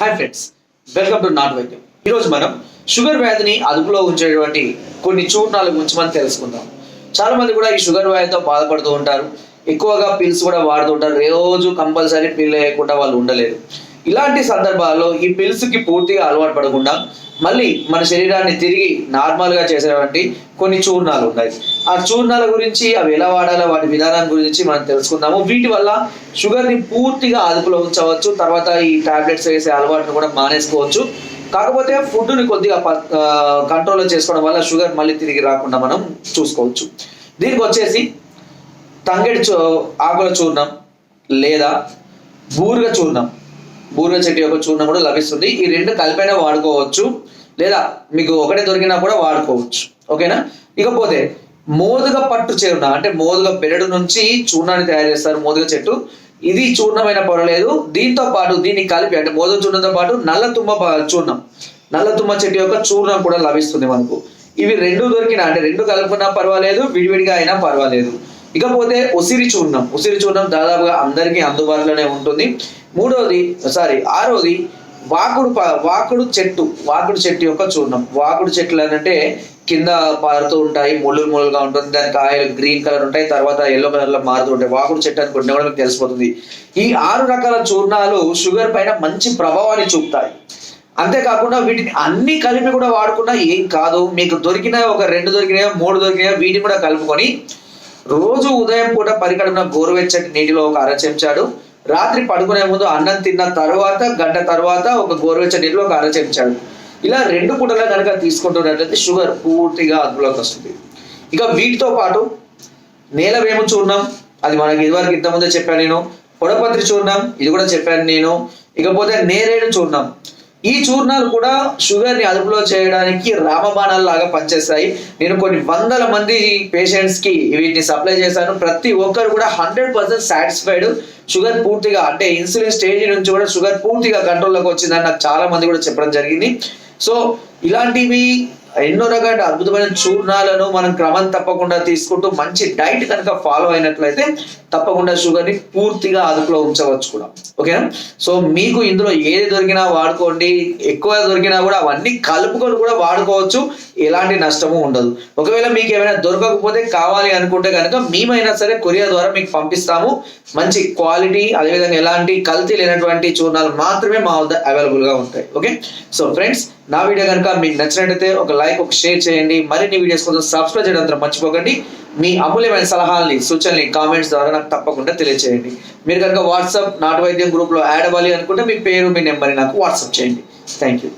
Hi friends welcome to నాట్ వైద్యం ఈరోజు మనం షుగర్ వ్యాధిని అదుపులో ఉంచేటువంటి కొన్ని చూర్ణాల గురించి మనం తెలుసుకుందాం. చాలా మంది కూడా ఈ షుగర్ వ్యాధితో బాధపడుతూ ఉంటారు. ఎక్కువగా పిల్స్ కూడా వాడుతూ ఉంటారు. రోజు కంపల్సరీ పిల్ లేకుండా వాళ్ళు ఉండలేరు. ఇలాంటి సందర్భాల్లో ఈ పిల్స్కి పూర్తిగా అలవాటు పడకుండా మళ్ళీ మన శరీరాన్ని తిరిగి నార్మల్గా చేసేటువంటి కొన్ని చూర్ణాలు ఉన్నాయి. ఆ చూర్ణాల గురించి అవి ఎలా వాడాలో వాటి విధానం గురించి మనం తెలుసుకుందాము. వీటి వల్ల షుగర్ని పూర్తిగా అదుపులో ఉంచవచ్చు. తర్వాత ఈ టాబ్లెట్స్ వేసే అలవాటును కూడా మానేసుకోవచ్చు. కాకపోతే ఫుడ్ని కొద్దిగా కంట్రోల్లో చేసుకోవడం వల్ల షుగర్ మళ్ళీ తిరిగి రాకుండా మనం చూసుకోవచ్చు. దీనికి వచ్చేసి తంగెడి ఆకుల చూర్ణం లేదా బూరుగ చూర్ణం. బూరుగ చెట్టు యొక్క చూర్ణం కూడా లభిస్తుంది. ఈ రెండు కలిపైనా వాడుకోవచ్చు. లేదా మీకు ఒకటే దొరికినా కూడా వాడుకోవచ్చు. ఓకేనా? ఇకపోతే మోదుగ పట్టు చూర్ణ అంటే మోదుగ బెరడు నుంచి చూర్ణాన్ని తయారు చేస్తారు మోదుగ చెట్టు. ఇది చూర్ణమైన పొరలేదు దీంతో పాటు దీన్ని కలిపి అంటే మోదుగ చూర్ణంతో పాటు నల్ల తుమ్మ చూర్ణం. నల్ల తుమ్మ చెట్టు యొక్క చూర్ణం కూడా లభిస్తుంది మనకు. ఇవి రెండు దొరికినా అంటే రెండు కలుపుకున్నా పర్వాలేదు విడివిడిగా అయినా పర్వాలేదు. ఇకపోతే ఉసిరి చూర్ణం. ఉసిరి చూర్ణం దాదాపుగా అందరికీ అందుబాటులోనే ఉంటుంది. మూడవది సారీ ఆరోది వాకుడు ప- వాకుడు చెట్టు వాకుడు చెట్టు యొక్క చూర్ణం. వాకుడు చెట్లు అంటే కింద పారుతూ ఉంటాయి ముళ్ళు ముళ్ళుగా ఉంటుంది. దాని కాయలు గ్రీన్ కలర్ ఉంటాయి తర్వాత ఎల్లో కలర్లో మారుతూ ఉంటాయి. వాకుడు చెట్టు అనుకుంటే కూడా మీకు తెలిసిపోతుంది. ఈ ఆరు రకాల చూర్ణాలు షుగర్ పైన మంచి ప్రభావాన్ని చూపుతాయి. అంతేకాకుండా వీటిని అన్ని కలిపి కూడా వాడుకున్నా ఏం కాదు. మీకు దొరికిన ఒక రెండు దొరికినాయో మూడు దొరికినాయో వీటిని కూడా కలుపుకొని రోజు ఉదయం పూట పరికడున గోరువెచ్చటి నీటిలో ఒక అర చెంచాడు. రాత్రి పడుకునే ముందు అన్నం తిన్న తర్వాత గంట తర్వాత ఒక గోరువెచ్చటి నీటిలో ఒక అర చెంచాడు. ఇలా రెండు పూటలా కనుక తీసుకుంటున్నట్లయితే షుగర్ పూర్తిగా అదుపులోకి వస్తుంది. ఇక వీటితో పాటు నేల వేము చూర్ణం అది మనకి ఇదివరకు ఇంతకుముందే చెప్పాను నేను. పొడపత్రి చూర్ణం ఇది కూడా చెప్పాను నేను. ఇకపోతే నేరేడు చూర్ణం. ఈ చూర్ణాలు కూడా షుగర్ని అదుపులో చేయడానికి రామబాణాలు లాగా పనిచేస్తాయి. నేను కొన్ని వందల మంది పేషెంట్స్కి వీటిని సప్లై చేశాను. ప్రతి ఒక్కరు కూడా హండ్రెడ్ పర్సెంట్ సాటిస్ఫైడ్. షుగర్ పూర్తిగా అంటే ఇన్సులిన్ స్టేజ్ నుంచి కూడా షుగర్ పూర్తిగా కంట్రోల్లోకి వచ్చిందని నాకు చాలా మంది కూడా చెప్పడం జరిగింది. సో ఇలాంటివి ఎన్నో రకాల అద్భుతమైన చూర్ణాలను మనం క్రమం తప్పకుండా తీసుకుంటూ మంచి డైట్ కనుక ఫాలో అయినట్లయితే తప్పకుండా షుగర్ని పూర్తిగా అదుపులో ఉంచవచ్చు కూడా. ఓకేనా? సో మీకు ఇందులో ఏది దొరికినా వాడుకోండి. ఎక్కువ దొరికినా కూడా అవన్నీ కలుపుకొని కూడా వాడుకోవచ్చు. ఎలాంటి నష్టము ఉండదు. ఒకవేళ మీకు ఏమైనా దొరకకపోతే కావాలి అనుకుంటే కనుక మేమైనా సరే కొరియర్ ద్వారా మీకు పంపిస్తాము. మంచి క్వాలిటీ అదేవిధంగా ఎలాంటి కల్తీ లేనటువంటి చూర్ణాలు మాత్రమే మా వద్ద అవైలబుల్గా ఉంటాయి. ఓకే? సో ఫ్రెండ్స్ నా వీడియో కనుక మీకు నచ్చినట్లయితే ఒక లైక్ ఒక షేర్ చేయండి. మరిన్ని వీడియోస్ కోసం సబ్స్క్రైబ్ చేయడం అంతా మర్చిపోకండి. మీ అమూల్యమైన సలహాలని సూచనని కామెంట్స్ ద్వారా నాకు తప్పకుండా తెలియజేయండి మీరు కనుక వాట్సాప్ నాటు వైద్యం గ్రూప్లో యాడ్ అవ్వాలి అనుకుంటే మీ పేరు మీ నెంబర్ని నాకు వాట్సాప్ చేయండి. Thank you